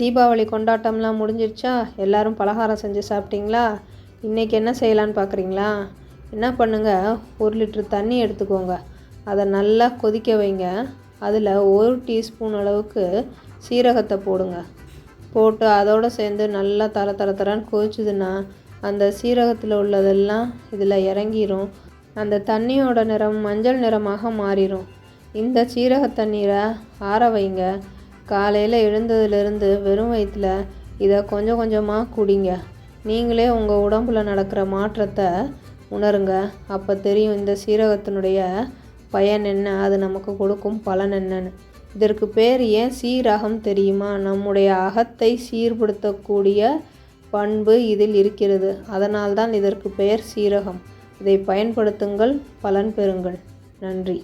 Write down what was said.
தீபாவளி கொண்டாட்டம்லாம் முடிஞ்சிருச்சா? எல்லாரும் பலகாரம் செஞ்சு சாப்பிட்டீங்களா? இன்றைக்கி என்ன செய்யலான்னு பார்க்குறீங்களா என்ன பண்ணுங்கள் ஒரு லிட்ரு தண்ணி எடுத்துக்கோங்க. அதை நல்லா கொதிக்க வைங்க. அதில் ஒரு டீஸ்பூன் அளவுக்கு சீரகத்தை போடுங்க. போட்டு அதோடு சேர்ந்து நல்லா தர தர தரன்னு கொதிச்சுதுன்னா அந்த சீரகத்தில் உள்ளதெல்லாம் இதில் இறங்கிரும். அந்த தண்ணியோட நிறம் மஞ்சள் நிறமாக மாறிடும் இந்த சீரக தண்ணீரை ஆற வைங்க. காலையில் எழுந்ததுலேருந்து வெறும் வயிற்றில் இதை கொஞ்சம் கொஞ்சமாக குடிங்க. நீங்களே உங்கள் உடம்புல நடக்கிற மாற்றத்தை உணருங்க. அப்போ தெரியும் இந்த சீரகத்தினுடைய பயன் என்ன அது நமக்கு கொடுக்கும் பலன் என்னன்னு. இதற்கு பேர் ஏன் சீரகம் தெரியுமா? நம்முடைய அகத்தை சீர்படுத்தக்கூடிய பண்பு இதில் இருக்கிறது. அதனால்தான் இதற்கு பெயர் சீரகம். இதை பயன்படுத்துங்கள் பலன் பெறுங்கள். நன்றி.